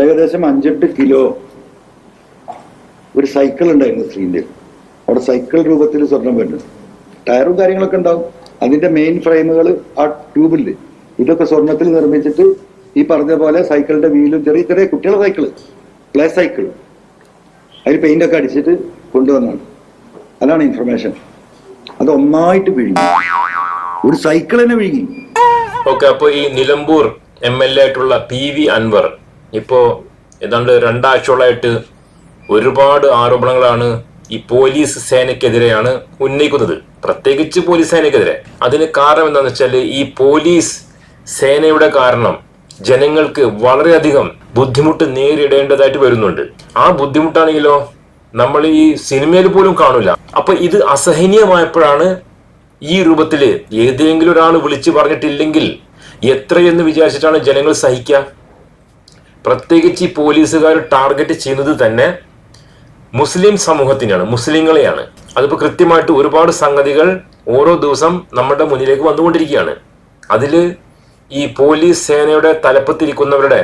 ഏകദേശം അഞ്ചെട്ട് കിലോ ഒരു സൈക്കിൾ ഉണ്ടായിരുന്നു സ്ത്രീന്റെ അവിടെ സൈക്കിൾ രൂപത്തിൽ സ്വർണം വരുന്നത്. ടയറും കാര്യങ്ങളൊക്കെ ഉണ്ടാവും. അതിന്റെ മെയിൻ ഫ്രെയിമുകൾ ആ ട്യൂബിൽ ഇതൊക്കെ സ്വർണത്തിൽ നിർമ്മിച്ചിട്ട് ഈ പറഞ്ഞ പോലെ സൈക്കിളിന്റെ വീലും ചെറിയ ചെറിയ കുട്ടികളുടെ സൈക്കിൾ പ്ലേ സൈക്കിൾ അതിൽ പെയിന്റ് ഒക്കെ അടിച്ചിട്ട് കൊണ്ടുവന്നാണ് അതാണ് ഇൻഫർമേഷൻ അത് ഒന്നായിട്ട് വിഴുങ്ങി. ഒരു സൈക്കിൾ തന്നെ വിഴുങ്ങി. ഓക്കെ അപ്പോൾ ഈ നിലമ്പൂർ എം എൽ എ ആയിട്ടുള്ള പി വി അൻവർ ഇപ്പോ ഏതാണ്ട് രണ്ടാഴ്ചയോളായിട്ട് ഒരുപാട് ആരോപണങ്ങളാണ് ഈ പോലീസ് സേനയ്ക്കെതിരെയാണ് ഉന്നയിക്കുന്നത്. പ്രത്യേകിച്ച് പോലീസ് സേനയ്ക്കെതിരെ. അതിന് കാരണം എന്താണെന്ന് വെച്ചാൽ ഈ പോലീസ് സേനയുടെ കാരണം ജനങ്ങൾക്ക് വളരെയധികം ബുദ്ധിമുട്ട് നേരിടേണ്ടതായിട്ട് വരുന്നുണ്ട്. ആ ബുദ്ധിമുട്ടാണെങ്കിലോ നമ്മൾ ഈ സിനിമയിൽ പോലും കാണൂല. അപ്പൊ ഇത് അസഹനീയമായപ്പോഴാണ് ഈ രൂപത്തിൽ ഏതെങ്കിലും ഒരാൾ വിളിച്ചു പറഞ്ഞിട്ടില്ലെങ്കിൽ എത്രയെന്ന് വിചാരിച്ചിട്ടാണ് ജനങ്ങൾ സഹിക്കുക പ്രത്യേകിച്ച് ഈ പോലീസുകാർ ടാർഗറ്റ് ചെയ്യുന്നത് തന്നെ മുസ്ലിം സമൂഹത്തിനെയാണ് മുസ്ലിങ്ങളെയാണ്. അതിപ്പോൾ കൃത്യമായിട്ട് ഒരുപാട് സംഗതികൾ ഓരോ ദിവസം നമ്മുടെ മുന്നിലേക്ക് വന്നുകൊണ്ടിരിക്കുകയാണ്. അതിൽ ഈ പോലീസ് സേനയുടെ തലപ്പത്തിരിക്കുന്നവരുടെ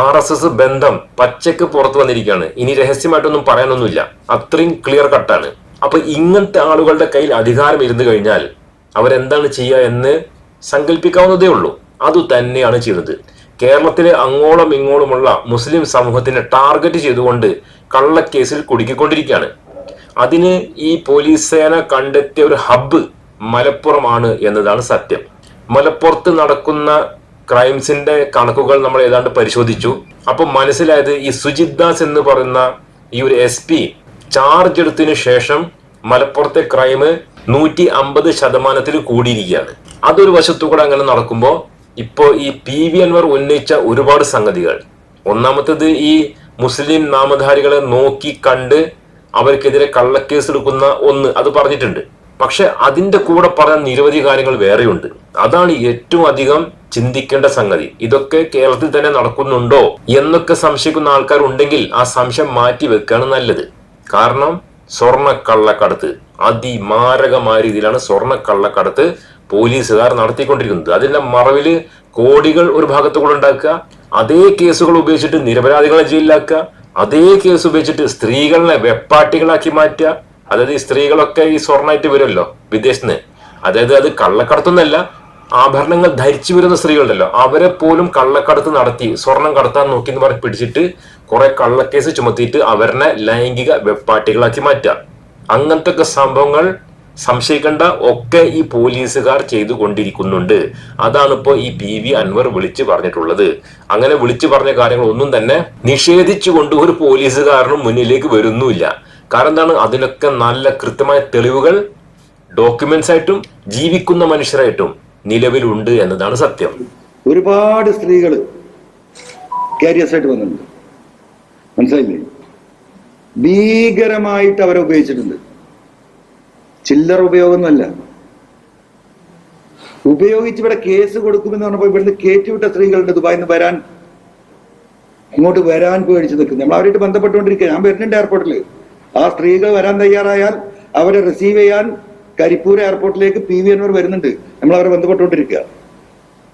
ആർ എസ് എസ് ബന്ധം പച്ചയ്ക്ക് പുറത്തു വന്നിരിക്കുകയാണ്. ഇനി രഹസ്യമായിട്ടൊന്നും പറയാനൊന്നുമില്ല. അത്രയും ക്ലിയർ കട്ടാണ് അപ്പൊ ഇങ്ങനത്തെ ആളുകളുടെ കയ്യിൽ അധികാരം ഇരുന്നു കഴിഞ്ഞാൽ അവരെന്താണ് ചെയ്യുക എന്ന് സങ്കല്പിക്കാവുന്നതേ ഉള്ളൂ. അത് തന്നെയാണ് ചെയ്യുന്നത്. കേരളത്തിലെ അങ്ങോളം ഇങ്ങോളമുള്ള മുസ്ലിം സമൂഹത്തിനെ ടാർഗറ്റ് ചെയ്തുകൊണ്ട് കള്ളക്കേസിൽ കുടുക്കിക്കൊണ്ടിരിക്കുകയാണ്. അതിന് ഈ പോലീസ് സേന കണ്ടെത്തിയ ഒരു ഹബ്ബ് മലപ്പുറമാണ് എന്നതാണ് സത്യം. മലപ്പുറത്ത് നടക്കുന്ന ക്രൈംസിന്റെ കണക്കുകൾ നമ്മൾ ഏതാണ്ട് പരിശോധിച്ചു. അപ്പൊ മനസ്സിലായത് ഈ സുജിത് ദാസ് എന്ന് പറയുന്ന ഈ ഒരു എസ് പി ചാർജ് എടുത്തതിനു ശേഷം മലപ്പുറത്തെ ക്രൈം നൂറ്റി അമ്പത് ശതമാനത്തിൽ കൂടിയിരിക്കുകയാണ്. അതൊരു വശത്തു കൂടെ അങ്ങനെ നടക്കുമ്പോൾ ഇപ്പോ ഈ പി വി അൻവർ ഉന്നയിച്ച ഒരുപാട് സംഗതികൾ. ഒന്നാമത്തേത് ഈ മുസ്ലിം നാമധാരികളെ നോക്കി കണ്ട് അവർക്കെതിരെ കള്ളക്കേസ് എടുക്കുന്ന ഒന്ന് അത് പറഞ്ഞിട്ടുണ്ട്. പക്ഷെ അതിന്റെ കൂടെ പറയാൻ നിരവധി കാര്യങ്ങൾ വേറെയുണ്ട്. അതാണ് ഏറ്റവും അധികം ചിന്തിക്കേണ്ട സംഗതി. ഇതൊക്കെ കേരളത്തിൽ തന്നെ നടക്കുന്നുണ്ടോ എന്നൊക്കെ സംശയിക്കുന്ന ആൾക്കാർ ഉണ്ടെങ്കിൽ ആ സംശയം മാറ്റി വെക്കുകയാണ് നല്ലത്. കാരണം സ്വർണ കള്ളക്കടത്ത് അതിമാരകമായ രീതിയിലാണ് സ്വർണ കള്ളക്കടത്ത് പോലീസുകാർ നടത്തിക്കൊണ്ടിരിക്കുന്നത്. അതിന്റെ മറവിൽ കോടികൾ ഒരു ഭാഗത്ത് കൂടെ ഉണ്ടാക്കുക അതേ കേസുകൾ ഉപയോഗിച്ചിട്ട് നിരപരാധികളെ ജയിലിലാക്കുക അതേ കേസ് ഉപയോഗിച്ചിട്ട് സ്ത്രീകളെ വെപ്പാട്ടികളാക്കി മാറ്റുക. അതായത് ഈ സ്ത്രീകളൊക്കെ ഈ സ്വർണമായിട്ട് വരുമല്ലോ വിദേശത്ത്. അതായത് അത് കള്ളക്കടത്തൊന്നല്ല ആഭരണങ്ങൾ ധരിച്ചു വരുന്ന സ്ത്രീകളുണ്ടല്ലോ അവരെ പോലും കള്ളക്കടത്ത് നടത്തി സ്വർണം കടത്താൻ നോക്കി എന്ന് പറഞ്ഞ് പിടിച്ചിട്ട് കുറെ കള്ളക്കേസ് ചുമത്തിയിട്ട് അവരെ ലൈംഗിക വെപ്പാട്ടികളാക്കി മാറ്റുക. അങ്ങനത്തെ സംഭവങ്ങൾ സംശയിക്കേണ്ട ഒക്കെ ഈ പോലീസുകാർ ചെയ്തുകൊണ്ടിരിക്കുന്നുണ്ട്. അതാണ് ഇപ്പോൾ ഈ പി വി അൻവർ വിളിച്ചു പറഞ്ഞിട്ടുള്ളത്. അങ്ങനെ വിളിച്ചു പറഞ്ഞ കാര്യങ്ങൾ ഒന്നും തന്നെ നിഷേധിച്ചുകൊണ്ട് ഒരു പോലീസുകാരനും മുന്നിലേക്ക് വരുന്നുമില്ല. കാരണം എന്താണ്? അതിനൊക്കെ നല്ല കൃത്യമായ തെളിവുകൾ ഡോക്യുമെന്റ്സ് ആയിട്ടും ജീവിക്കുന്ന മനുഷ്യരായിട്ടും നിലവിലുണ്ട് എന്നതാണ് സത്യം. ഒരുപാട് സ്ത്രീകൾ ആയിട്ട് വന്നിട്ടുണ്ട്. മനസ്സിലായില്ലേ? ഭീകരമായിട്ട് അവരെ ഉപയോഗിച്ചിട്ടുണ്ട്. ചില്ലറ ഉപയോഗമൊന്നുമല്ല. ഉപയോഗിച്ച് ഇവിടെ കേസ് കൊടുക്കുമെന്ന് പറഞ്ഞപ്പോ ഇവിടുന്ന് കയറ്റിവിട്ട സ്ത്രീകളുണ്ട് ദുബായിൽ നിന്ന് വരാൻ ഇങ്ങോട്ട് വരാൻ പേടിച്ച് നിൽക്കുന്നത് നമ്മൾ അവരായിട്ട് ബന്ധപ്പെട്ടുകൊണ്ടിരിക്കുക. ഞാൻ വരുന്നുണ്ട് എയർപോർട്ടിൽ ആ സ്ത്രീകൾ വരാൻ തയ്യാറായാൽ അവരെ റിസീവ് ചെയ്യാൻ കരിപ്പൂർ എയർപോർട്ടിലേക്ക് പി വി എന്നിവർ വരുന്നുണ്ട്. നമ്മൾ അവരെ ബന്ധപ്പെട്ടുകൊണ്ടിരിക്കുക.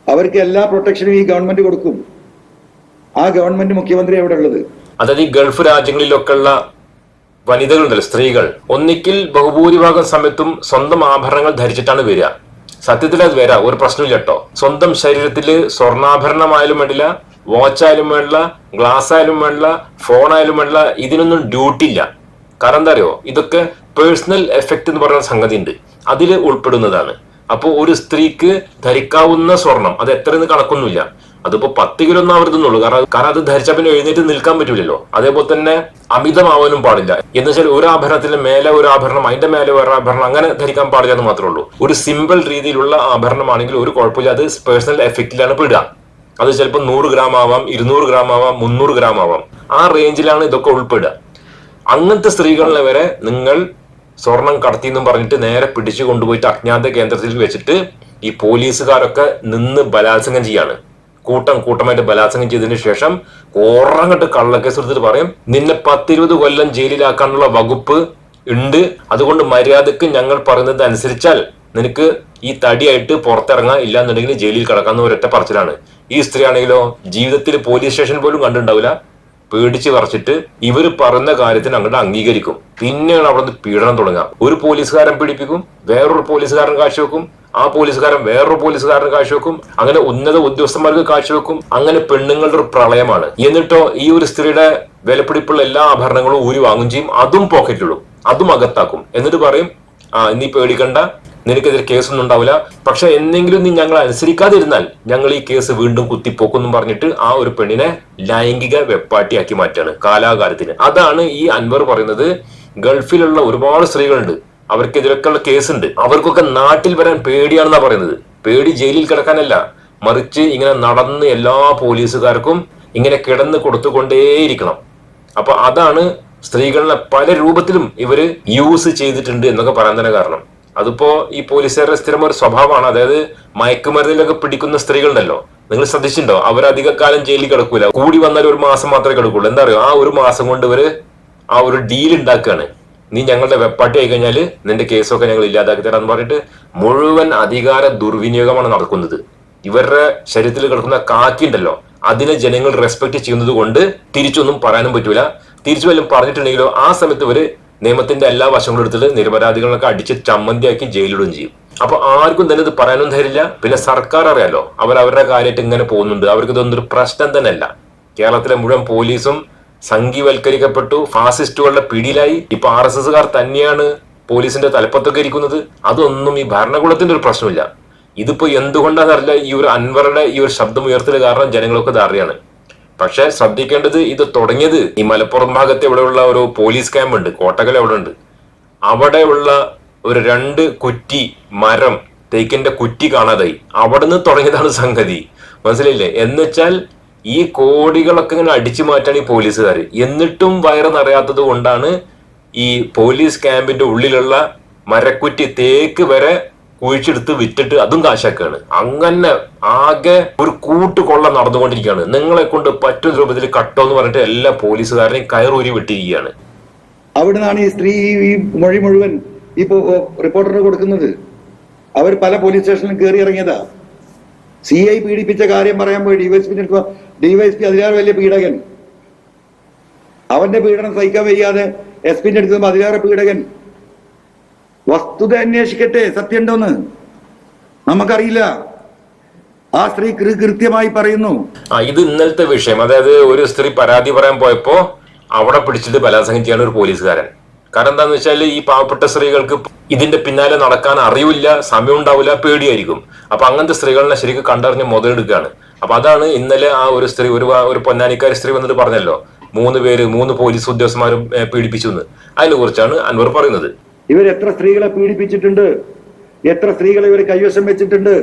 അവർക്ക് എല്ലാ പ്രൊട്ടക്ഷനും ഈ ഗവൺമെന്റ് കൊടുക്കും. ആ ഗവൺമെന്റ് മുഖ്യമന്ത്രി എവിടെ ഉള്ളത്. അതായത് ഈ ഗൾഫ് രാജ്യങ്ങളിലൊക്കെ ഉള്ള വനിതകളുണ്ടല്ലോ സ്ത്രീകൾ. ഒന്നിക്കിൽ ബഹുഭൂരിഭാഗം സമയത്തും സ്വന്തം ആഭരണങ്ങൾ ധരിച്ചിട്ടാണ് വരിക. സത്യത്തിൽ അത് വരാം ഒരു പ്രശ്നമില്ല കേട്ടോ സ്വന്തം ശരീരത്തിൽ സ്വർണാഭരണമായാലും വേണ്ടില്ല വാച്ച് ആയാലും വേണ്ടില്ല ഗ്ലാസ് ആയാലും വേണ്ടില്ല ഫോൺ ആയാലും വേണ്ടില്ല ഇതിനൊന്നും ഡ്യൂട്ടി ഇല്ല. കാരണം എന്താ അറിയോ? ഇതൊക്കെ പേഴ്സണൽ എഫക്റ്റ് എന്ന് പറയുന്ന സംഗതി ഉണ്ട് അതിൽ ഉൾപ്പെടുന്നതാണ്. അപ്പോൾ ഒരു സ്ത്രീക്ക് ധരിക്കാവുന്ന സ്വർണം അത് എത്രയെന്ന് കണക്കൊന്നുമില്ല. അതിപ്പോ പത്ത് കിലോ ഒന്നും ആവരുതെന്നുള്ളൂ കാരണം കാരണം അത് ധരിച്ച പിന്നെ എഴുന്നേറ്റ് നിൽക്കാൻ പറ്റൂലല്ലോ. അതേപോലെ തന്നെ അമിതമാവാനും പാടില്ല. എന്ന് വെച്ചാൽ ഒരു ആഭരണത്തിന് മേലെ ഒരു ആഭരണം അതിന്റെ മേലെ ഒരു ആഭരണം അങ്ങനെ ധരിക്കാൻ പാടില്ല എന്ന് മാത്രമേ ഉള്ളൂ. ഒരു സിമ്പിൾ രീതിയിലുള്ള ആഭരണമാണെങ്കിൽ ഒരു കുഴപ്പമില്ല. അത് പേഴ്സണൽ എഫക്റ്റിലാണ് പെടുക അത് ചിലപ്പോൾ നൂറ് ഗ്രാം ആവാം ഇരുന്നൂറ് ഗ്രാം ആവാം മുന്നൂറ് ഗ്രാം ആവാം. ആ റേഞ്ചിലാണ് ഇതൊക്കെ ഉൾപ്പെടുക. അങ്ങനത്തെ സ്ത്രീകളിലെ വരെ നിങ്ങൾ സ്വർണം കടത്തി എന്നും പറഞ്ഞിട്ട് നേരെ പിടിച്ചു കൊണ്ടുപോയിട്ട് അജ്ഞാത കേന്ദ്രത്തിൽ വെച്ചിട്ട് ഈ പോലീസുകാരൊക്കെ നിന്ന് ബലാത്സംഗം ചെയ്യാണ്. കൂട്ടം കൂട്ടമായിട്ട് ബലാത്സംഗം ചെയ്തതിന് ശേഷം ഓറങ്ങട്ട് കള്ളക്കേസ് എടുത്തിട്ട് പറയും നിന്നെ പത്തിരുപത് കൊല്ലം ജയിലിലാക്കാനുള്ള വകുപ്പ് ഉണ്ട്. അതുകൊണ്ട് മര്യാദയ്ക്ക് ഞങ്ങൾ പറയുന്നത് അനുസരിച്ചാൽ നിനക്ക് ഈ തടിയായിട്ട് പുറത്തിറങ്ങാൻ ഇല്ല എന്നുണ്ടെങ്കിൽ ജയിലിൽ കിടക്കാന്ന് ഒരൊറ്റ പറച്ചിലാണ്. ഈ സ്ത്രീ ആണെങ്കിലോ ജീവിതത്തിൽ പോലീസ് സ്റ്റേഷൻ പോലും കണ്ടിട്ടുണ്ടാവില്ല. പേടിച്ച് പറിച്ചിട്ട് ഇവർ പറയുന്ന കാര്യത്തിന് അങ്ങോട്ട് അംഗീകരിക്കും. പിന്നെയാണ് അവിടെ നിന്ന് പീഡനം തുടങ്ങുക. ഒരു പോലീസുകാരൻ പീഡിപ്പിക്കും വേറൊരു പോലീസുകാരൻ കാഴ്ചവെക്കും. ആ പോലീസുകാരൻ വേറൊരു പോലീസുകാരന് കാഴ്ചവെക്കും അങ്ങനെ ഉന്നത ഉദ്യോഗസ്ഥന്മാർക്ക് കാഴ്ചവെക്കും അങ്ങനെ പെണ്ണുങ്ങളുടെ ഒരു പ്രളയമാണ്. എന്നിട്ടോ ഈ ഒരു സ്ത്രീയുടെ വിലപിടിപ്പുള്ള എല്ലാ ആഭരണങ്ങളും ഊരി വാങ്ങും ചെയ്യും. അതും പോക്കറ്റിലിടും അതും അകത്താക്കും. എന്നിട്ട് പറയും ആ നീ പേടിക്കണ്ട. നിനക്കെതിരെ കേസൊന്നും ഉണ്ടാവില്ല. പക്ഷെ എന്തെങ്കിലും നീ ഞങ്ങൾ അനുസരിക്കാതിരുന്നാൽ ഞങ്ങൾ ഈ കേസ് വീണ്ടും കുത്തിപ്പോക്കുന്നും പറഞ്ഞിട്ട് ആ ഒരു പെണ്ണിനെ ലൈംഗിക വെപ്പാട്ടിയാക്കി മാറ്റാണ് കാലാകാലത്തിന്. അതാണ് ഈ അൻവർ പറയുന്നത്. ഗൾഫിലുള്ള ഒരുപാട് സ്ത്രീകളുണ്ട്. അവർക്കെതിരൊക്കെയുള്ള കേസുണ്ട്. അവർക്കൊക്കെ നാട്ടിൽ വരാൻ പേടിയാണെന്നാ പറയുന്നത്. പേടി ജയിലിൽ കിടക്കാനല്ല. മറിച്ച് ഇങ്ങനെ നടന്ന് എല്ലാ പോലീസുകാർക്കും ഇങ്ങനെ കിടന്ന് കൊടുത്തുകൊണ്ടേയിരിക്കണം. അപ്പൊ അതാണ് സ്ത്രീകളെ പല രൂപത്തിലും ഇവർ യൂസ് ചെയ്തിട്ടുണ്ട് എന്നൊക്കെ പറയാൻ തന്നെ കാരണം. അതിപ്പോ ഈ പോലീസുകാരുടെ സ്ഥിരം ഒരു സ്വഭാവമാണ്. അതായത് മയക്കുമരുന്നിലൊക്കെ പിടിക്കുന്ന സ്ത്രീകളുണ്ടല്ലോ. നിങ്ങൾ ശ്രദ്ധിച്ചിട്ടുണ്ടോ? അവർ അധിക കാലം ജയിലിൽ കിടക്കൂല. കൂടി വന്നാൽ ഒരു മാസം മാത്രമേ കിടക്കുള്ളൂ. എന്താ പറയുക? ആ ഒരു മാസം കൊണ്ട് ഇവർ ആ ഒരു ഡീൽ ഉണ്ടാക്കുകയാണ്. നീ ഞങ്ങളുടെ വെപ്പാട്ടി ആയി കഴിഞ്ഞാൽ നിന്റെ കേസൊക്കെ ഞങ്ങൾ ഇല്ലാതാക്കി തരാന്ന് പറഞ്ഞിട്ട് മുഴുവൻ അധികാര ദുർവിനിയോഗമാണ് നടക്കുന്നത്. ഇവരുടെ ശരീരത്തിൽ കിടക്കുന്ന കാക്കിണ്ടല്ലോ അതിനെ ജനങ്ങൾ റെസ്പെക്ട് ചെയ്യുന്നത് കൊണ്ട് തിരിച്ചൊന്നും പറയാനും പറ്റൂല. തിരിച്ചു വല്ലതും പറഞ്ഞിട്ടുണ്ടെങ്കിലോ ആ സമയത്ത് ഇവർ നിയമത്തിന്റെ എല്ലാ വശങ്ങളും എടുത്തിട്ട് നിരപരാധികളൊക്കെ അടിച്ച് ചമ്മന്തിയാക്കി ജയിലിടുകയും ചെയ്യും. അപ്പൊ ആർക്കും തന്നെ ഇത് പറയാനും ധരില്ല പിന്നെ സർക്കാർ അറിയാലോ അവർ അവരുടെ കാര്യമായിട്ട് ഇങ്ങനെ പോകുന്നുണ്ട്. അവർക്ക് ഇതൊന്നും ഒരു പ്രശ്നം തന്നെ അല്ല കേരളത്തിലെ മുഴുവൻ പോലീസും സംഘീവൽക്കരിക്കപ്പെട്ടു. ഫാസിസ്റ്റുകളുടെ പിടിയിലായി. ഇപ്പൊ ആർ എസ് എസുകാർ തന്നെയാണ് പോലീസിന്റെ തലപ്പത്തൊക്കെ ഇരിക്കുന്നത്. അതൊന്നും ഈ ഭരണകൂടത്തിന്റെ ഒരു പ്രശ്നമില്ല. ഇതിപ്പോ എന്തുകൊണ്ടാണെന്നറിയില്ല ഈ ഒരു അൻവറുടെ ഈ ഒരു ശബ്ദം ഉയർത്തൽ കാരണം ജനങ്ങളൊക്കെ അറിയാണ് പക്ഷെ ശ്രദ്ധിക്കേണ്ടത് ഇത് തുടങ്ങിയത് ഈ മലപ്പുറം ഭാഗത്ത് ഇവിടെയുള്ള ഒരു പോലീസ് ക്യാമ്പ് ഉണ്ട് കോട്ടകൽ അവിടെ ഉണ്ട് അവിടെയുള്ള ഒരു രണ്ട് കുറ്റി മരം തേക്കിന്റെ കുറ്റി കാണാതായി. അവിടെ നിന്ന് തുടങ്ങിയതാണ് സംഗതി. മനസ്സിലായില്ലേ? എന്നുവെച്ചാൽ ഈ കോടികളൊക്കെ ഇങ്ങനെ അടിച്ചു മാറ്റാണ് ഈ പോലീസുകാർ എന്നിട്ടും വയറ് നിറയാത്തത് കൊണ്ടാണ് ഈ പോലീസ് ക്യാമ്പിന്റെ ഉള്ളിലുള്ള മരക്കുറ്റി തേക്ക് വരെ കുഴിച്ചെടുത്ത് വിറ്റിട്ട് അതും കാശാക്കാണ്. അങ്ങനെ ആകെ ഒരു കൂട്ടുകൊള്ള നടന്നുകൊണ്ടിരിക്കുകയാണ്. നിങ്ങളെ കൊണ്ട് പറ്റുന്ന രൂപത്തിൽ കട്ടോ എന്ന് പറഞ്ഞിട്ട് എല്ലാ പോലീസുകാരനെയും കയറൂരി വിട്ടിരിക്കുകയാണ്. അവിടുന്നാണ് ഈ സ്ത്രീ ഈ- മൊഴി മുഴുവൻ ഈ റിപ്പോർട്ടർ കൊടുക്കുന്നത്. അവർ പല പോലീസ് സ്റ്റേഷനിലും കയറി ഇറങ്ങിയതാ. സി ഐ പീഡിപ്പിച്ച കാര്യം പറയാൻ പോയി ഡിവൈഎസ്പി ഡിവൈഎസ്പി അതിലേറെ വലിയ പീഡകൻ. അവന്റെ പീഡനം സഹിക്കാൻ വയ്യാതെ എസ് പിന്റെ അടുത്ത് അതിലേറെ പീഡകൻ. വസ്തുത അന്വേഷിക്കട്ടെ സത്യം ഉണ്ടോന്ന് നമുക്കറിയില്ല. ആ സ്ത്രീ കൃത്യമായി പറയുന്നു. ഇത് ഇന്നലത്തെ വിഷയം. അതായത് ഒരു സ്ത്രീ പരാതി പറയാൻ പോയപ്പോ അവിടെ പിടിച്ചിട്ട് ബലാത്സംഗം ചെയ്യാണ് ഒരു പോലീസുകാരൻ. കാരണം എന്താന്ന് വെച്ചാൽ ഈ പാവപ്പെട്ട സ്ത്രീകൾക്ക് ഇതിന്റെ പിന്നാലെ നടക്കാൻ അറിയില്ല സമയം ഉണ്ടാവില്ല പേടിയായിരിക്കും. അപ്പൊ അങ്ങനത്തെ സ്ത്രീകളെ ശരിക്കും കണ്ടറിഞ്ഞ് മുതലെടുക്കുകയാണ്. അപ്പൊ അതാണ് ഇന്നലെ ആ ഒരു സ്ത്രീ ഒരു ഒരു പൊന്നാനിക്കാരി സ്ത്രീ വന്നിട്ട് പറഞ്ഞല്ലോ. മൂന്ന് പേര് മൂന്ന് പോലീസ് ഉദ്യോഗസ്ഥന്മാരും പീഡിപ്പിച്ചു എന്ന് അതിനെ കുറിച്ചാണ് അൻവർ പറയുന്നത്. ഇവർ എത്ര സ്ത്രീകളെ പീഡിപ്പിച്ചിട്ടുണ്ട്? എത്ര സ്ത്രീകളെ ഇവർ കൈവശം വെച്ചിട്ടുണ്ട്?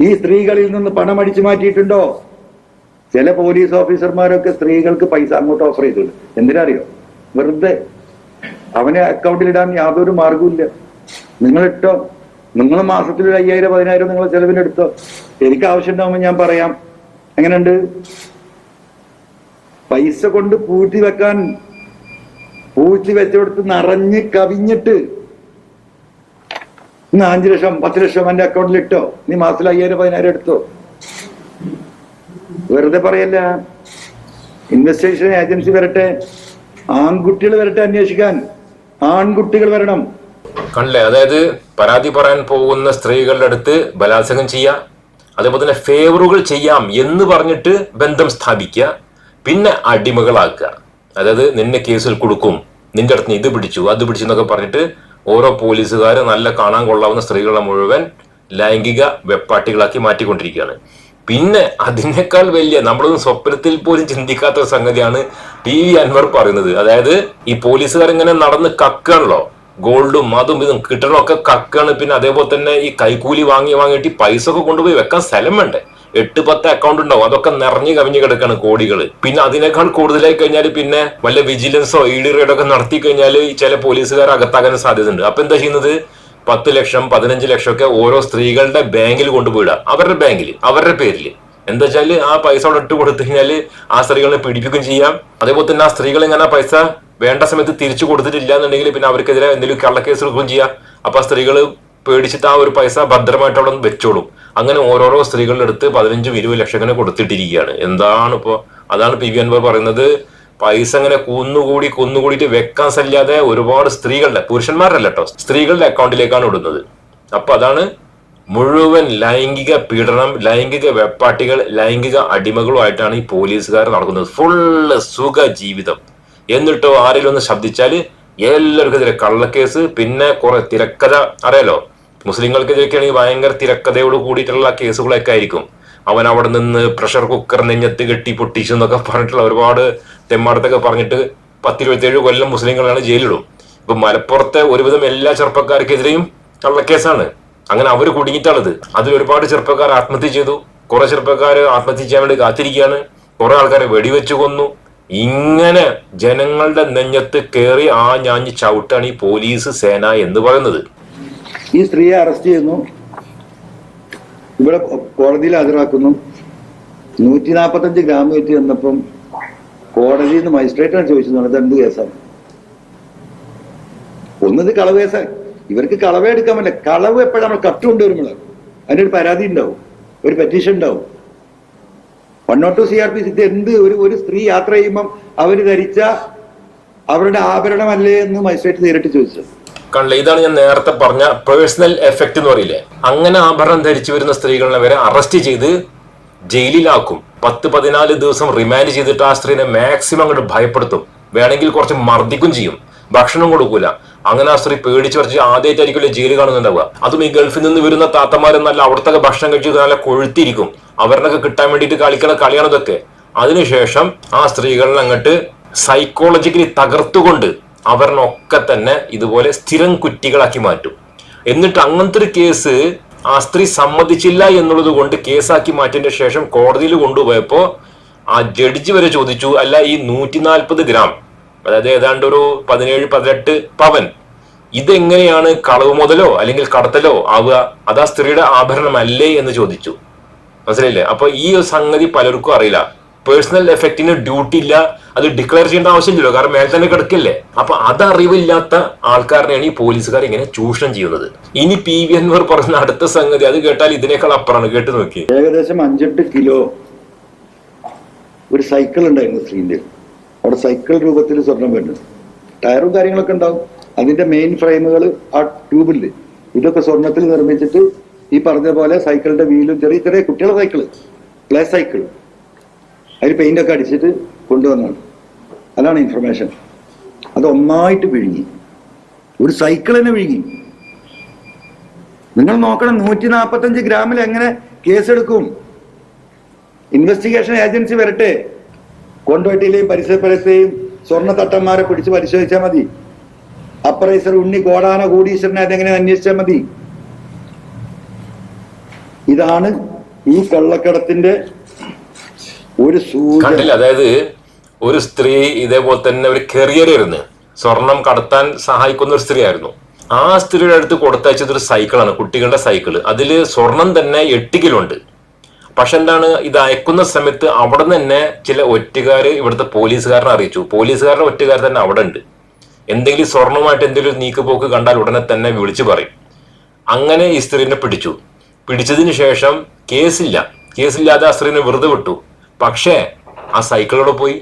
ഈ സ്ത്രീകളിൽ നിന്ന് പണം അടിച്ചു മാറ്റിയിട്ടുണ്ടോ? ചില പോലീസ് ഓഫീസർമാരൊക്കെ സ്ത്രീകൾക്ക് പൈസ അങ്ങോട്ട് ഓഫർ ചെയ്തിട്ടുണ്ട്. എന്തിനറിയോ? വെറുതെ. അവനെ അക്കൗണ്ടിൽ ഇടാൻ യാതൊരു മാർഗവുമില്ല നിങ്ങൾ ഇട്ടോ നിങ്ങൾ മാസത്തിൽ ഒരു അയ്യായിരം പതിനായിരം നിങ്ങൾ ചെലവിലെടുത്തോ. എനിക്ക് ആവശ്യം ഉണ്ടാവുമ്പോൾ ഞാൻ പറയാം. എങ്ങനെയുണ്ട്? പൈസ കൊണ്ട് പൂഴ്ത്തി വെക്കാൻ പൂഴ്ത്തി വെച്ചെടുത്ത് നിറഞ്ഞ് കവിഞ്ഞിട്ട് ഇന്ന് അഞ്ചു ലക്ഷം പത്ത് ലക്ഷം എന്റെ അക്കൗണ്ടിൽ ഇട്ടോ? നീ മാസത്തിൽ അയ്യായിരം പതിനായിരം എടുത്തോ? വെറുതെ പറയല്ല. ഇൻവെസ്റ്റേഷൻ ഏജൻസി വരട്ടെ. ആൺകുട്ടികൾ വരട്ടെ അന്വേഷിക്കാൻ. ആൺകുട്ടികൾ വരണം. കണ്ടില്ലേ അതായത് പരാതി പറയാൻ പോകുന്ന സ്ത്രീകളുടെ അടുത്ത് ബലാത്സംഗം ചെയ്യാം അതേപോലെ തന്നെ ഫേവറുകൾ ചെയ്യാം എന്ന് പറഞ്ഞിട്ട് ബന്ധം സ്ഥാപിക്കുക പിന്നെ അടിമകളാക്കുക. അതായത് നിന്നെ കേസിൽ കൊടുക്കും നിന്റെ അടുത്ത് ഇത് പിടിച്ചു അത് പിടിച്ചു എന്നൊക്കെ പറഞ്ഞിട്ട് ഓരോ പോലീസുകാർ നല്ല കാണാൻ കൊള്ളാവുന്ന സ്ത്രീകളെ മുഴുവൻ ലൈംഗിക വെപ്പാട്ടികളാക്കി മാറ്റിക്കൊണ്ടിരിക്കുകയാണ്. പിന്നെ അതിനേക്കാൾ വലിയ നമ്മളൊന്നും സ്വപ്നത്തിൽ പോലും ചിന്തിക്കാത്ത സംഗതിയാണ് പി വി അൻവർ പറയുന്നത്. അതായത് ഈ പോലീസുകാർ ഇങ്ങനെ നടന്ന് കക്കാണല്ലോ. ഗോൾഡും അതും ഇതും കിട്ടണമൊക്കെ കക്കാണ്. പിന്നെ അതേപോലെ തന്നെ ഈ കൈക്കൂലി വാങ്ങി വാങ്ങിയിട്ട് പൈസ ഒക്കെ കൊണ്ടുപോയി വെക്കാൻ സ്ഥലം വേണ്ടേ? എട്ട് പത്ത് അക്കൗണ്ട് ഉണ്ടാവും. അതൊക്കെ നിറഞ്ഞു കവിഞ്ഞു കിടക്കാണ് കോടികൾ. പിന്നെ അതിനേക്കാൾ കൂടുതലായി കഴിഞ്ഞാൽ പിന്നെ വല്ല വിജിലൻസോ ഇ ഡി റെയ്ഡൊക്കെ നടത്തി കഴിഞ്ഞാൽ ചില പോലീസുകാർ അകത്താകാൻ സാധ്യതയുണ്ട്. അപ്പൊ എന്താ ചെയ്യുന്നത്? പത്ത് ലക്ഷം പതിനഞ്ച് ലക്ഷം ഒക്കെ ഓരോ സ്ത്രീകളുടെ ബാങ്കിൽ കൊണ്ടുപോയിടുക. അവരുടെ ബാങ്കിൽ അവരുടെ പേരിൽ എന്താ വെച്ചാൽ ആ പൈസ അവിടെ ഇട്ട് കൊടുത്തു കഴിഞ്ഞാൽ ആ സ്ത്രീകളെ പീഡിപ്പിക്കുകയും ചെയ്യാം. അതേപോലെ തന്നെ ആ സ്ത്രീകൾ ഇങ്ങനെ പൈസ വേണ്ട സമയത്ത് തിരിച്ചു കൊടുത്തിട്ടില്ല എന്നുണ്ടെങ്കിൽ പിന്നെ അവർക്കെതിരെ എന്തെങ്കിലും കള്ളക്കേസ് എടുക്കുകയും ചെയ്യാം. അപ്പൊ ആ സ്ത്രീകൾ പേടിച്ചിട്ട് ആ ഒരു പൈസ ഭദ്രമായിട്ട് അവിടെ വെച്ചോളും. അങ്ങനെ ഓരോരോ സ്ത്രീകളുടെ അടുത്ത് പതിനഞ്ചും ഇരുപത് ലക്ഷം ഇങ്ങനെ കൊടുത്തിട്ടിരിക്കുകയാണ്. എന്താണ് ഇപ്പോ അതാണ് പി വി അൻവർ പറയുന്നത്. പൈസ അങ്ങനെ കുന്നുകൂടി കുന്നുകൂടിയിട്ട് വെക്കാൻ സല്ലാതെ ഒരുപാട് സ്ത്രീകളുടെ പുരുഷന്മാരല്ല കേട്ടോ സ്ത്രീകളുടെ അക്കൗണ്ടിലേക്കാണ് ഇടുന്നത്. അപ്പൊ അതാണ് മുഴുവൻ ലൈംഗിക പീഡനം ലൈംഗിക വെപ്പാട്ടികൾ ലൈംഗിക അടിമകളുമായിട്ടാണ് ഈ പോലീസുകാർ നടക്കുന്നത്. ഫുള്ള് സുഖ ജീവിതം എന്നിട്ടോ ആരെങ്കിലും ശബ്ദിച്ചാൽ എല്ലാവർക്കെതിരെ കള്ളക്കേസ് പിന്നെ കുറെ തിരക്കഥ. അറിയാലോ? മുസ്ലിങ്ങൾക്കെതിരെയൊക്കെയാണെങ്കിൽ ഭയങ്കര തിരക്കഥയോട് കൂടിയിട്ടുള്ള കേസുകളൊക്കെ ആയിരിക്കും. അവൻ അവിടെ നിന്ന് പ്രഷർ കുക്കർ നെഞ്ഞത്ത് കെട്ടി പൊട്ടിച്ചു എന്നൊക്കെ പറഞ്ഞിട്ടുള്ള ഒരുപാട് തെമ്മാടത്തൊക്കെ പറഞ്ഞിട്ട് പത്തിരുപത്തേഴ് കൊല്ലം മുസ്ലിങ്ങളാണ് ജയിലിടും. ഇപ്പൊ മലപ്പുറത്തെ ഒരുവിധം എല്ലാ ചെറുപ്പക്കാർക്കെതിരെയും കള്ളക്കേസാണ്. അങ്ങനെ അവർ കുടുങ്ങിയിട്ടുള്ളത് അതിൽ ഒരുപാട് ചെറുപ്പക്കാർ ആത്മഹത്യ ചെയ്തു. കുറെ ചെറുപ്പക്കാർ ആത്മഹത്യ ചെയ്യാൻ വേണ്ടി കാത്തിരിക്കുകയാണ്. കുറെ ആൾക്കാരെ വെടിവെച്ച് കൊന്നു. ഇങ്ങനെ ജനങ്ങളുടെ നെഞ്ഞത്ത് കയറി ആ ഞാഞ്ഞ് ചവിട്ടാണ് ഈ പോലീസ് സേന എന്ന് പറയുന്നത്. ഈ സ്ത്രീയെ അറസ്റ്റ് ചെയ്യുന്നു. ഇവിടെ കോടതിയിൽ ഹാജരാക്കുന്നു. നൂറ്റി നാൽപ്പത്തഞ്ച് ഗ്രാം എത്തി വന്നപ്പം കോടതിയിൽ നിന്ന് മജിസ്ട്രേറ്റാണ് ചോദിച്ചത് അത് എന്ത് കേസാണ്. ഒന്നത് കളവ് കേസാണ്. ഇവർക്ക് കളവേ എടുക്കാൻ പറ്റില്ല. കളവ് എപ്പോഴും നമ്മൾ കട്ട് കൊണ്ടുവരുമ്പോൾ അതിനൊരു പരാതി ഉണ്ടാവും. ഒരു പെറ്റീഷൻ ഉണ്ടാവും. One note two C R P six എന്ത് ഒരു ഒരു സ്ത്രീ യാത്ര ചെയ്യുമ്പം അവർ ധരിച്ച അവരുടെ ആഭരണമല്ലേ എന്ന് മജിസ്ട്രേറ്റ് നേരിട്ട് ചോദിച്ചത്. കണ്ടില്ല ഇതാണ് ഞാൻ നേരത്തെ പറഞ്ഞ പേഴ്സണൽ എഫക്റ്റ് എന്ന് പറയില്ലേ? അങ്ങനെ ആഭരണം ധരിച്ചു വരുന്ന സ്ത്രീകളെ വരെ അറസ്റ്റ് ചെയ്ത് ജയിലിലാക്കും. പത്ത് പതിനാല് ദിവസം റിമാൻഡ് ചെയ്തിട്ട് ആ സ്ത്രീനെ മാക്സിമം അങ്ങോട്ട് ഭയപ്പെടുത്തും. വേണമെങ്കിൽ കുറച്ച് മർദ്ദിക്കും ചെയ്യും. ഭക്ഷണം കൊടുക്കൂല. അങ്ങനെ ആ സ്ത്രീ പേടിച്ച് പറിച്ച് ആദ്യമായിട്ടായിരിക്കില്ല ജയിൽ കാണുന്നുണ്ടാവുക. അതും ഈ ഗൾഫിൽ നിന്ന് വരുന്ന താത്തമാരെന്നല്ല അവിടുത്തെ ഭക്ഷണം കഴിച്ച് നല്ല കൊഴുത്തിരിക്കും. അവരിനൊക്കെ കിട്ടാൻ വേണ്ടിയിട്ട് കളിക്കണ കളിയാണ് ഇതൊക്കെ. അതിനുശേഷം ആ സ്ത്രീകളിൽ അങ്ങോട്ട് സൈക്കോളജിക്കലി തകർത്തുകൊണ്ട് അവരിനൊക്കെ തന്നെ ഇതുപോലെ സ്ഥിരം കുറ്റികളാക്കി മാറ്റും. എന്നിട്ട് അങ്ങനത്തെ ഒരു കേസ് ആ സ്ത്രീ സമ്മതിച്ചില്ല എന്നുള്ളത് കൊണ്ട് കേസാക്കി മാറ്റിയതിന്റെ ശേഷം കോടതിയിൽ കൊണ്ടുപോയപ്പോ ആ ജഡ്ജി വരെ ചോദിച്ചു അല്ല ഈ നൂറ്റി ഗ്രാം അതായത് ഏതാണ്ട് ഒരു പതിനേഴ് പതിനെട്ട് പവൻ. ഇതെങ്ങനെയാണ് കളവ് മുതലോ അല്ലെങ്കിൽ കടത്തലോ ആവുക? അത് ആ സ്ത്രീയുടെ ആഭരണമല്ലേ എന്ന് ചോദിച്ചു. മനസ്സിലായില്ലേ? അപ്പൊ ഈ ഒരു സംഗതി പലർക്കും അറിയില്ല. പേഴ്സണൽ എഫക്റ്റിന് ഡ്യൂട്ടി ഇല്ല. അത് ഡിക്ലെയർ ചെയ്യേണ്ട ആവശ്യമില്ലല്ലോ. കാരണം മേലെ തന്നെ കിടക്കില്ലേ? അപ്പൊ അതറിവില്ലാത്ത ആൾക്കാരനെയാണ് ഈ പോലീസുകാർ ഇങ്ങനെ ചൂഷണം ചെയ്യുന്നത്. ഇനി പി വി അൻവർ പറഞ്ഞ അടുത്ത സംഗതി അത് കേട്ടാൽ ഇതിനേക്കാൾ അപ്പുറമാണ്. കേട്ട് നോക്കി. ഏകദേശം അഞ്ചെട്ട് കിലോ ഒരു സൈക്കിൾ ഉണ്ടായിരുന്നു സ്ത്രീന്റെ അവിടെ സൈക്കിൾ രൂപത്തിൽ സ്വർണം വരുന്നത് ടയറും കാര്യങ്ങളൊക്കെ ഉണ്ടാവും. അതിന്റെ മെയിൻ ഫ്രെയിമുകൾ ആ ട്യൂബിൽ. ഇതൊക്കെ സ്വർണത്തിൽ നിർമ്മിച്ചിട്ട് ഈ പറഞ്ഞ പോലെ സൈക്കിളിന്റെ വീലും ചെറിയ ചെറിയ കുട്ടികളുടെ സൈക്കിൾ പ്ലേ സൈക്കിൾ അതിൽ പെയിന്റ് ഒക്കെ അടിച്ചിട്ട് കൊണ്ടുവന്നാണ് അതാണ് ഇൻഫർമേഷൻ അത് ഒന്നായിട്ട് വിഴുങ്ങി. ഒരു സൈക്കിൾ തന്നെ വിഴുങ്ങി. നിങ്ങൾ നോക്കണം നൂറ്റി നാൽപ്പത്തഞ്ച് ഗ്രാമിൽ എങ്ങനെ കേസെടുക്കും? ഇൻവെസ്റ്റിഗേഷൻ ഏജൻസി വരട്ടെ. കൊണ്ടോട്ടിയിലെയും സ്വർണ തട്ടന്മാരെ പിടിച്ച് പരിശോധിച്ചാൽ മതി. അപ്രൈസർ ഉണ്ണി കോടാന കോടീശ്വരനെ അതെങ്ങനെ അന്വേഷിച്ചാൽ മതി? ഇതാണ് ഈ കള്ളക്കടത്തിന്റെ ഒരു സൂചന. അതായത് ഒരു സ്ത്രീ ഇതേപോലെ തന്നെ ഒരു കരിയർ ആയിരുന്നു. സ്വർണം കടത്താൻ സഹായിക്കുന്ന ഒരു സ്ത്രീ ആയിരുന്നു ആ സ്ത്രീയുടെ അടുത്ത് കൊടുത്തയച്ചത് ഒരു സൈക്കിളാണ് കുട്ടികളുടെ സൈക്കിൾ അതിൽ സ്വർണം തന്നെ എട്ട് കിലോ ഉണ്ട്. പക്ഷെ എന്താണ് ഇത് അയക്കുന്ന സമയത്ത് അവിടെ തന്നെ ചില ഒറ്റുകാർ ഇവിടുത്തെ പോലീസുകാരനെ അറിയിച്ചു. പോലീസുകാരുടെ ഒറ്റുകാർ തന്നെ അവിടെ ഉണ്ട്. എന്തെങ്കിലും സ്വർണവുമായിട്ട് എന്തെങ്കിലും നീക്കുപോക്ക് കണ്ടാൽ ഉടനെ തന്നെ വിളിച്ചു പറയും. അങ്ങനെ ഈ സ്ത്രീനെ പിടിച്ചു. പിടിച്ചതിന് ശേഷം കേസില്ല. കേസില്ലാതെ ആ സ്ത്രീനെ വെറുതെ വിട്ടു. പക്ഷേ ആ സൈക്കിളോടെ പോയി.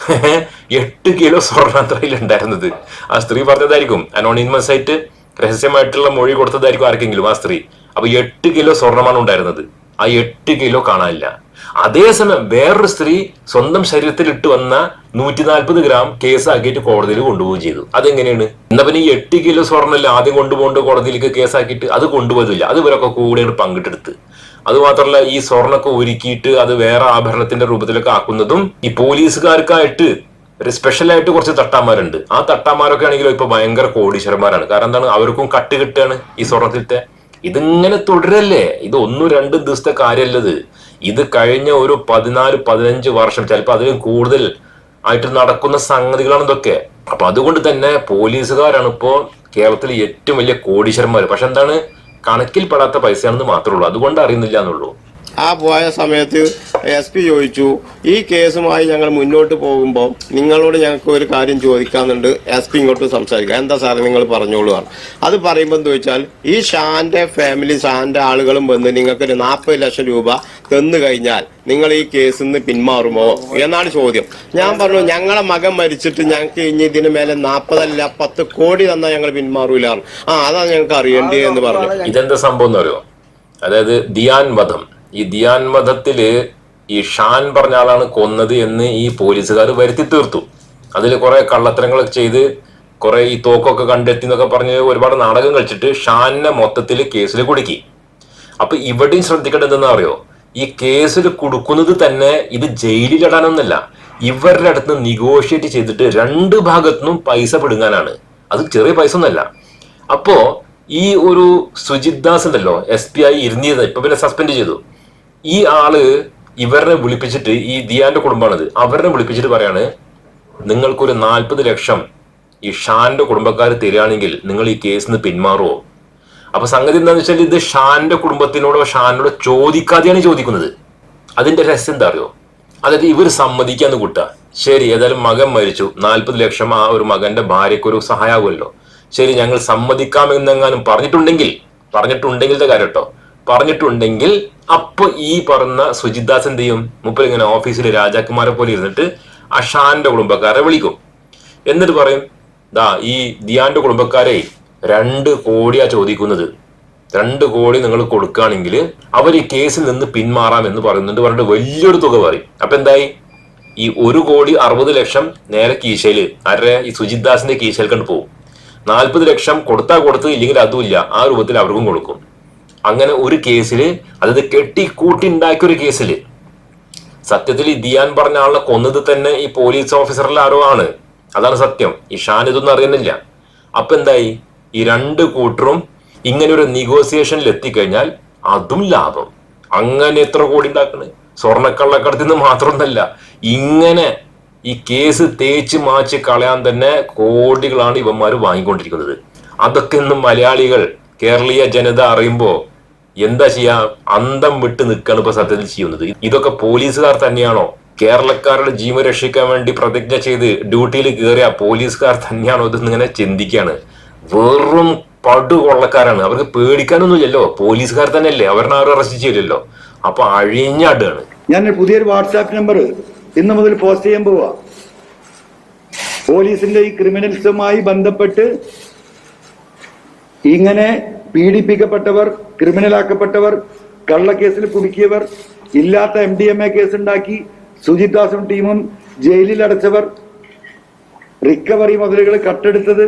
എട്ട് കിലോ സ്വർണ ഉണ്ടായിരുന്നത്. ആ സ്ത്രീ പറഞ്ഞതായിരിക്കും അനോണിമസ് ആയിട്ട് രഹസ്യമായിട്ടുള്ള മൊഴി കൊടുത്തതായിരിക്കും ആർക്കെങ്കിലും ആ സ്ത്രീ. അപ്പൊ എട്ട് കിലോ സ്വർണമാണ് ഉണ്ടായിരുന്നത്. ആ എട്ട് കിലോ കാണാനില്ല. അതേസമയം വേറൊരു സ്ത്രീ സ്വന്തം ശരീരത്തിൽ ഇട്ട് വന്ന നൂറ്റി നാൽപ്പത് ഗ്രാം കേസാക്കിയിട്ട് കോടതിയിൽ കൊണ്ടുപോവുകയും ചെയ്തു. അതെങ്ങനെയാണ്? എന്നാ പിന്നെ ഈ എട്ട് കിലോ സ്വർണല്ല ആദ്യം കൊണ്ടുപോകേണ്ട കോടതിയിലേക്ക് കേസാക്കിയിട്ട് അത് കൊണ്ടുപോയതില്ല അത് ഇവരൊക്കെ കൂടെയാണ് പങ്കിട്ടെടുത്ത് അത് മാത്രമല്ല ഈ സ്വർണൊക്കെ ഒരുക്കിയിട്ട് അത് വേറെ ആഭരണത്തിന്റെ രൂപത്തിലൊക്കെ ആക്കുന്നതും ഈ പോലീസുകാർക്കായിട്ട് ഒരു സ്പെഷ്യൽ ആയിട്ട് കുറച്ച് തട്ടാന്മാരുണ്ട്. ആ തട്ടാന്മാരൊക്കെ ആണെങ്കിലും ഇപ്പൊ ഭയങ്കര കോടീശ്വരന്മാരാണ്. കാരണം എന്താണ്? അവർക്കും കട്ട് കിട്ടുകയാണ് ഈ സ്വർണത്തിലത്തെ ഇതിങ്ങനെ തുടരല്ലേ? ഇത് ഒന്നും രണ്ടും ദിവസത്തെ കാര്യമല്ലത് ഇത് കഴിഞ്ഞ ഒരു പതിനാല് പതിനഞ്ച് വർഷം ചിലപ്പോൾ അതിലും കൂടുതൽ ആയിട്ട് നടക്കുന്ന സംഗതികളാണ് ഇതൊക്കെ. അപ്പൊ അതുകൊണ്ട് തന്നെ പോലീസുകാരാണ് ഇപ്പോൾ കേരളത്തിലെ ഏറ്റവും വലിയ കോടീശ്വരന്മാർ പക്ഷെ എന്താണ്? കണക്കിൽപ്പെടാത്ത പൈസയാണെന്ന് മാത്രമേ ഉള്ളൂ. അതുകൊണ്ട് അറിയുന്നില്ല എന്നുള്ളൂ. ആ പോയ സമയത്ത് എസ് പി ചോദിച്ചു ഈ കേസുമായി ഞങ്ങൾ മുന്നോട്ട് പോകുമ്പോൾ നിങ്ങളോട് ഞങ്ങൾക്ക് ഒരു കാര്യം ചോദിക്കാന്നുണ്ട് എസ് പി ഇങ്ങോട്ട് സംസാരിക്കുക എന്താ സാറേ നിങ്ങൾ പറഞ്ഞോളൂ പറഞ്ഞു. അത് പറയുമ്പോൾ എന്ന് വെച്ചാൽ ഈ ഷാന്റെ ഫാമിലി ഷാന്റെ ആളുകളും വന്ന് നിങ്ങൾക്കൊരു നാൽപ്പത് ലക്ഷം രൂപ തന്നു കഴിഞ്ഞാൽ നിങ്ങൾ ഈ കേസിൽ നിന്ന് പിന്മാറുമോ? എന്നാണ് ചോദ്യം. ഞാൻ പറഞ്ഞു ഞങ്ങളെ മകൻ മരിച്ചിട്ട് ഞങ്ങൾക്ക് ഇനി ഇതിന് മേലെ നാൽപ്പതല്ല പത്ത് കോടി തന്നാൽ ഞങ്ങൾ പിന്മാറൂല ആ അതാണ് ഞങ്ങൾക്ക് അറിയേണ്ടത് എന്ന് പറഞ്ഞു. ഇതെന്താ സംഭവം അറിയോ അതായത് ദിയാൻ വധം. ഈ ദിയാൻ മതത്തിൽ ഈ ഷാൻ പറഞ്ഞ ആളാണ് കൊന്നത് എന്ന് ഈ പോലീസുകാർ വരുത്തി തീർത്തു. അതിൽ കുറെ കള്ളത്തരങ്ങളൊക്കെ ചെയ്ത് കുറെ ഈ തോക്കൊക്കെ കണ്ടെത്തി എന്നൊക്കെ പറഞ്ഞ് ഒരുപാട് നാടകം കളിച്ചിട്ട് ഷാനിനെ മൊത്തത്തിൽ കേസിൽ കുടുക്കി. അപ്പൊ ഇവിടെയും ശ്രദ്ധിക്കേണ്ടത് എന്താ അറിയോ? ഈ കേസിൽ കൊടുക്കുന്നത് തന്നെ ഇത് ജയിലിലിടാനൊന്നല്ല. ഇവരുടെ അടുത്ത് നിഗോഷിയേറ്റ് ചെയ്തിട്ട് രണ്ട് ഭാഗത്തുനിന്നും പൈസ പിടുങ്ങാനാണ്. അത് ചെറിയ പൈസ ഒന്നല്ല. അപ്പോ ഈ ഒരു സുജിത് ദാസ് ഉണ്ടല്ലോ എസ് പി ഐ ഇരുന്നിയത് ഇപ്പൊ പിന്നെ സസ്പെൻഡ് ചെയ്തു. ഈ ആൾ ഇവരെ വിളിപ്പിച്ചിട്ട് ഈ ദിയാന്റെ കുടുംബമാണിത്. അവരെ വിളിപ്പിച്ചിട്ട് പറയാണ് നിങ്ങൾക്കൊരു നാൽപ്പത് ലക്ഷം ഈ ഷാന്റെ കുടുംബക്കാർ തരികയാണെങ്കിൽ നിങ്ങൾ ഈ കേസിൽ നിന്ന് പിന്മാറുമോ അപ്പൊ സംഗതി എന്താണെന്ന് വെച്ചാൽ ഇത് ഷാന്റെ കുടുംബത്തിനോടോ ഷാനോടോ ചോദിക്കാതെയാണ് ചോദിക്കുന്നത്. അതിന്റെ രഹസ്യം എന്താ അറിയോ? അതായത് ഇവർ സമ്മതിക്കാന്ന് കൂട്ടുക ശരി ഏതായാലും മകൻ മരിച്ചു. നാൽപ്പത് ലക്ഷം ആ ഒരു മകന്റെ ഭാര്യക്കൊരു സഹായമാകുമല്ലോ. ശരി ഞങ്ങൾ സമ്മതിക്കാമെന്നെങ്ങാനും പറഞ്ഞിട്ടുണ്ടെങ്കിൽ പറഞ്ഞിട്ടുണ്ടെങ്കിലത്തെ കാര്യം കേട്ടോ പറഞ്ഞിട്ടുണ്ടെങ്കിൽ അപ്പൊ ഈ പറഞ്ഞ സുജിദാസ് എന്ത് ചെയ്യും മുപ്പത് ഇങ്ങനെ ഓഫീസിൽ രാജാക്കുമാരെ പോലെ ഇരുന്നിട്ട് അഷാന്റെ കുടുംബക്കാരെ വിളിക്കും. എന്നിട്ട് പറയും ദാ ഈ ദിയാന്റെ കുടുംബക്കാരെ രണ്ട് കോടിയാ ചോദിക്കുന്നത്. രണ്ട് കോടി നിങ്ങൾ കൊടുക്കുകയാണെങ്കിൽ അവർ ഈ കേസിൽ നിന്ന് പിന്മാറാം എന്ന് പറയുന്നുണ്ട് പറഞ്ഞിട്ട് വലിയൊരു തുക പറയും. അപ്പൊ എന്തായി? ഈ ഒരു കോടി അറുപത് ലക്ഷം നേരെ കീശയിൽ ആരെ ഈ സുജിത് ദാസിന്റെ കീശയിൽ കണ്ട് പോകും നാൽപ്പത് ലക്ഷം കൊടുത്താൽ കൊടുത്ത് ഇല്ലെങ്കിൽ അതുമില്ല. ആ രൂപത്തിൽ അവർക്കും കൊടുക്കും. അങ്ങനെ ഒരു കേസിൽ അതായത് കെട്ടി കൂട്ടി ഉണ്ടാക്കിയ ഒരു കേസിൽ സത്യത്തിൽ ദിയാൻ പറഞ്ഞ ആളിനെ കൊന്നത് തന്നെ ഈ പോലീസ് ഓഫീസറിൽ ആരോ ആണ്. അതാണ് സത്യം. ഈ ഷാൻ ഇതൊന്നും അറിയുന്നില്ല. അപ്പൊ എന്തായി? ഈ രണ്ട് കൂട്ടറും ഇങ്ങനെ ഒരു നെഗോസിയേഷനിൽ എത്തിക്കഴിഞ്ഞാൽ അതും ലാഭം. അങ്ങനെ എത്ര കോടി ഉണ്ടാക്കണ്? സ്വർണക്കള്ളക്കടത്തിൽ നിന്ന് മാത്രമൊന്നല്ല ഇങ്ങനെ ഈ കേസ് തേച്ച് മാച്ച് കളയാൻ തന്നെ കോടികളാണ് ഇവന്മാർ വാങ്ങിക്കൊണ്ടിരിക്കുന്നത്. അതൊക്കെ ഇന്ന് മലയാളികൾ കേരളീയ ജനത അറിയുമ്പോ എന്താ ചെയ്യാ? അന്തം വിട്ട് നിൽക്കാണ് ഇപ്പൊ സത്യത്തിൽ ചെയ്യുന്നത്. ഇതൊക്കെ പോലീസുകാർ തന്നെയാണോ? കേരളക്കാരുടെ ജീവൻ രക്ഷിക്കാൻ വേണ്ടി പ്രതിജ്ഞ ചെയ്ത് ഡ്യൂട്ടിയിൽ കയറിയ പോലീസുകാർ തന്നെയാണോ ഇതെന്ന് ഇങ്ങനെ ചിന്തിക്കാണ്? വെറും പടുകൊള്ളക്കാരാണ്. അവർക്ക് പേടിക്കാനൊന്നുമില്ലല്ലോ. പോലീസുകാർ തന്നെയല്ലേ. അവരെ ആരും അറസ്റ്റ് ചെയ്യില്ലല്ലോ. അപ്പൊ അഴിഞ്ഞാടാണ്. ഞാൻ പുതിയൊരു വാട്സാപ്പ് നമ്പർ ഇന്ന് മുതൽ പോസ്റ്റ് ചെയ്യാൻ പോവാ. പോലീസിന്റെ ഈ ക്രിമിനൽസുമായി ബന്ധപ്പെട്ട് ഇങ്ങനെ പീഡിപ്പിക്കപ്പെട്ടവർ ക്രിമിനലാക്കപ്പെട്ടവർ കള്ളക്കേസിൽ കുടുക്കിയവർ ഇല്ലാത്ത M D M A case ഉണ്ടാക്കി സുജിത് ദാസും ടീമും ജയിലിൽ അടച്ചവർ റിക്കവറി മുതലുകൾ കട്ടെടുത്തത്.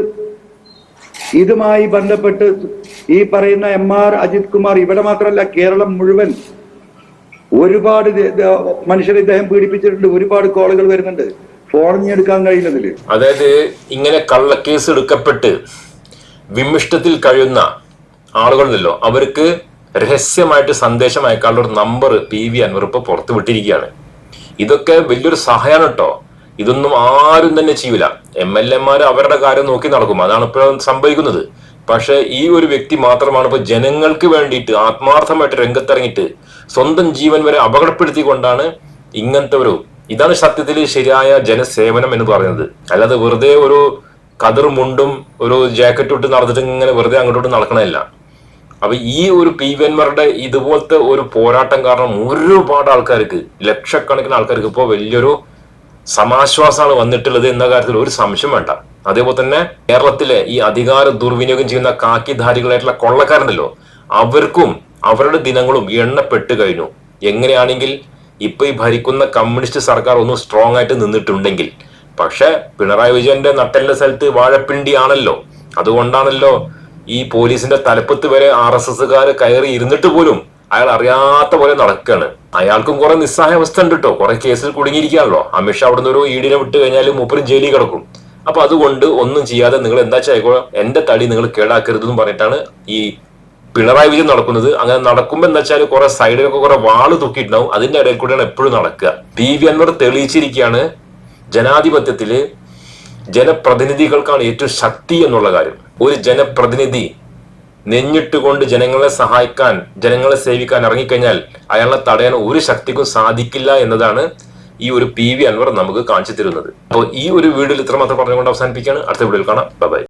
ഇതുമായി ബന്ധപ്പെട്ട് ഈ പറയുന്ന എം ആർ അജിത് കുമാർ ഇവിടെ മാത്രമല്ല കേരളം മുഴുവൻ ഒരുപാട് മനുഷ്യരെ ഇദ്ദേഹം പീഡിപ്പിച്ചിട്ടുണ്ട്. ഒരുപാട് കോളുകൾ വരുന്നുണ്ട്. എടുക്കാൻ കഴിയുന്നതിൽ. അതായത് ഇങ്ങനെ കള്ളക്കേസ് എടുക്കപ്പെട്ട് വിമിഷ്ടത്തിൽ കഴിയുന്ന ആളുകളുണ്ടല്ലോ. അവർക്ക് രഹസ്യമായിട്ട് സന്ദേശം അയക്കാനുള്ള ഒരു നമ്പർ പി വി അൻവർ പുറത്തു വിട്ടിരിക്കുകയാണ്. ഇതൊക്കെ വലിയൊരു സഹായമാണ് കേട്ടോ ഇതൊന്നും ആരും തന്നെ ചെയ്യൂല. എം എൽ എമാർ അവരുടെ കാര്യം നോക്കി നടക്കും. അതാണ് ഇപ്പോൾ സംഭവിക്കുന്നത്. പക്ഷെ ഈ ഒരു വ്യക്തി മാത്രമാണ് ഇപ്പൊ ജനങ്ങൾക്ക് വേണ്ടിയിട്ട് ആത്മാർത്ഥമായിട്ട് രംഗത്തിറങ്ങിയിട്ട് സ്വന്തം ജീവൻ വരെ അപകടപ്പെടുത്തിക്കൊണ്ടാണ് ഇങ്ങനത്തെ ഒരു ഇതാണ് സത്യത്തിൽ ശരിയായ ജനസേവനം എന്ന് പറയുന്നത്. അല്ലാതെ വെറുതെ ഒരു കതിർ മുണ്ടും ഒരു ജാക്കറ്റ് ഇട്ട് നടന്നിട്ട് ഇങ്ങനെ വെറുതെ അങ്ങോട്ടോട്ട് നടക്കണമല്ല അപ്പൊ ഈ ഒരു പി വി ഇതുപോലത്തെ ഒരു പോരാട്ടം കാരണം ഒരുപാട് ആൾക്കാർക്ക് ലക്ഷക്കണക്കിന് ആൾക്കാർക്ക് ഇപ്പോൾ വലിയൊരു സമാശ്വാസമാണ് വന്നിട്ടുള്ളത് എന്ന കാര്യത്തിൽ ഒരു സംശയം വേണ്ട. അതേപോലെ തന്നെ കേരളത്തിലെ ഈ അധികാര ദുർവിനിയോഗം ചെയ്യുന്ന കാക്കിധാരികളായിട്ടുള്ള കൊള്ളക്കാരുണ്ടല്ലോ അവർക്കും അവരുടെ ദിനങ്ങളും എണ്ണപ്പെട്ട് കഴിഞ്ഞു. എങ്ങനെയാണെങ്കിൽ ഇപ്പൊ ഈ ഭരിക്കുന്ന കമ്മ്യൂണിസ്റ്റ് സർക്കാർ ഒന്ന് സ്ട്രോങ് ആയിട്ട് നിന്നിട്ടുണ്ടെങ്കിൽ പക്ഷെ പിണറായി വിജയന്റെ നട്ടലിന്റെ സ്ഥലത്ത് വാഴപ്പിണ്ടി ആണല്ലോ അതുകൊണ്ടാണല്ലോ ഈ പോലീസിന്റെ തലപ്പത്ത് വരെ ആർ എസ് എസ്സുകാർ കയറി ഇരുന്നിട്ട് പോലും അയാൾ അറിയാത്ത പോലെ നടക്കുകയാണ് അയാൾക്കും കുറെ നിസ്സഹായ അവസ്ഥ ഉണ്ട് കേട്ടോ കുറെ കേസിൽ കുടുങ്ങിയിരിക്കുകയാണല്ലോ. അമിത്ഷാ അവിടുന്ന് ഒരു ഈടിനെ വിട്ട് കഴിഞ്ഞാൽ മൂപ്പരും ജയിലിൽ കിടക്കും. അപ്പൊ അതുകൊണ്ട് ഒന്നും ചെയ്യാതെ നിങ്ങൾ എന്താ ചെയ്യോ എന്റെ തടി നിങ്ങൾ കേടാക്കരുത് എന്ന് പറഞ്ഞിട്ടാണ് ഈ പിണറായി വിജയൻ നടക്കുന്നത്. അങ്ങനെ നടക്കുമ്പോ എന്താ വെച്ചാൽ കുറെ സൈഡിലൊക്കെ കുറെ വാൾ തൂക്കിയിട്ടുണ്ടാവും. അതിന്റെ ഇടയിൽ കൂടെയാണ് എപ്പോഴും നടക്കുക. പി വി അൻവർ തെളിയിച്ചിരിക്കുകയാണ് ജനാധിപത്യത്തിൽ ജനപ്രതിനിധികൾക്കാണ് ഏറ്റവും ശക്തി എന്നുള്ള കാര്യം. ഒരു ജനപ്രതിനിധി നെഞ്ഞിട്ടുകൊണ്ട് ജനങ്ങളെ സഹായിക്കാൻ ജനങ്ങളെ സേവിക്കാൻ ഇറങ്ങിക്കഴിഞ്ഞാൽ അയാളെ തടയാൻ ഒരു ശക്തിക്കും സാധിക്കില്ല എന്നതാണ് ഈ ഒരു പി വി അൻവർ നമുക്ക് കാണിച്ചു തരുന്നത്. അപ്പോൾ ഈ ഒരു വീഡിയോയിൽ ഇത്രമാത്രം പറഞ്ഞുകൊണ്ട് അവസാനിപ്പിക്കുകയാണ്. അടുത്ത വീഡിയോയിൽ കാണാം. ബൈ